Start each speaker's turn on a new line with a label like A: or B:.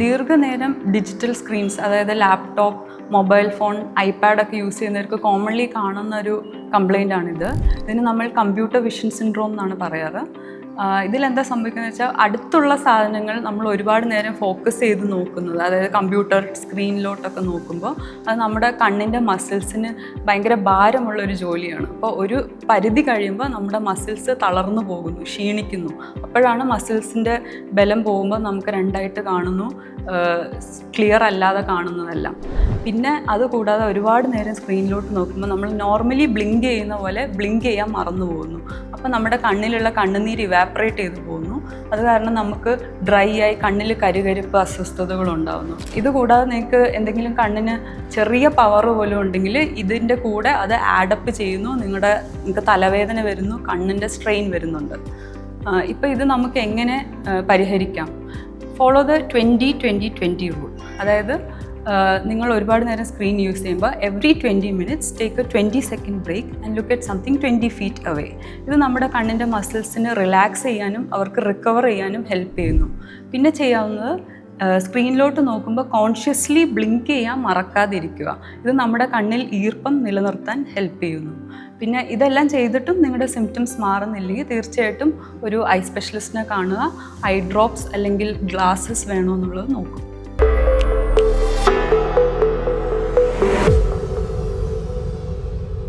A: ദീർഘനേരം digital screens അതായത് laptop mobile phone iPad ഒക്കെ യൂസ് ചെയ്യുന്നവർക്ക് കോമൺലി കാണുന്ന ഒരു കംപ്ലൈന്റ് ആണിത്. ഇതിന് നമ്മൾ കമ്പ്യൂട്ടർ വിഷൻ സിൻഡ്രോം എന്നാണ് പറയാറ്. ഇതിലെന്താ സംഭവിക്കുന്നത് വെച്ചാൽ അടുത്തുള്ള സാധനങ്ങൾ നമ്മൾ ഒരുപാട് നേരം ഫോക്കസ് ചെയ്ത് നോക്കുന്നത്. അതായത് കമ്പ്യൂട്ടർ സ്ക്രീനിലോട്ടൊക്കെ നോക്കുമ്പോൾ അത് നമ്മുടെ കണ്ണിന്റെ മസിൽസിന് ഭയങ്കര ഭാരമുള്ള ഒരു ജോലിയാണ്. അപ്പോൾ ഒരു പരിധി കഴിയുമ്പോൾ നമ്മുടെ മസിൽസ് തളർന്നു പോകുന്നു ക്ഷീണിക്കുന്നു. അപ്പോഴാണ് മസിൽസിന്റെ ബലം പോകുമ്പോൾ നമുക്ക് രണ്ടായിട്ട് കാണുന്നു ക്ലിയർ അല്ലാതെ കാണുന്നതെല്ലാം. പിന്നെ അതുകൂടാതെ ഒരുപാട് നേരം സ്ക്രീനിലോട്ട് നോക്കുമ്പോൾ നമ്മൾ നോർമലി ബ്ലിങ്ക് ചെയ്യുന്ന പോലെ ബ്ലിങ്ക് ചെയ്യാൻ മറന്നു പോകുന്നു. അപ്പോൾ നമ്മുടെ കണ്ണിലുള്ള കണ്ണുനീര് ഇവാപ്പറേറ്റ് ചെയ്തു പോകുന്നു. അത് കാരണം നമുക്ക് ഡ്രൈ ആയി കണ്ണിൽ കരുകരിപ്പ് അസ്വസ്ഥതകൾ ഉണ്ടാകുന്നു ഇതുകൂടാതെ നിങ്ങൾക്ക് എന്തെങ്കിലും കണ്ണിന് ചെറിയ പവർ പോലും ഉണ്ടെങ്കിൽ ഇതിന്റെ കൂടെ അത് ആഡപ്പ് ചെയ്യുന്നു. നിങ്ങളുടെ നിങ്ങൾക്ക് തലവേദന വരുന്നു കണ്ണിന്റെ സ്ട്രെയിൻ വരുന്നുണ്ട്. ഇപ്പോൾ ഇത് നമുക്ക് എങ്ങനെ പരിഹരിക്കാം? Follow the twenty twenty twenty rule അതായത് നിങ്ങൾ ഒരുപാട് നേരം സ്ക്രീൻ യൂസ് ചെയ്യുമ്പോൾ every twenty minutes take a twenty second break and look at something twenty feet away ഇത് നമ്മുടെ കണ്ണിന്റെ മസിൽസിന് റിലാക്സ് ചെയ്യാനും അവർക്ക് റിക്കവർ ചെയ്യാനും ഹെൽപ്പ് ചെയ്യുന്നു. പിന്നെ ചെയ്യാവുന്നത് സ്ക്രീനിലോട്ട് നോക്കുമ്പോൾ കോൺഷ്യസ്ലി ബ്ലിങ്ക് ചെയ്യാൻ മറക്കാതിരിക്കുക. ഇത് നമ്മുടെ കണ്ണിൽ ഈർപ്പം നിലനിർത്താൻ ഹെൽപ്പ് ചെയ്യുന്നു. പിന്നെ ഇതെല്ലാം ചെയ്തിട്ടും നിങ്ങളുടെ സിംറ്റംസ് മാറുന്നില്ലെങ്കിൽ തീർച്ചയായിട്ടും ഒരു ഐ സ്പെഷ്യലിസ്റ്റിനെ കാണുക ഐ ഡ്രോപ്സ് അല്ലെങ്കിൽ ഗ്ലാസ്സസ് വേണോ എന്നുള്ളത് നോക്കും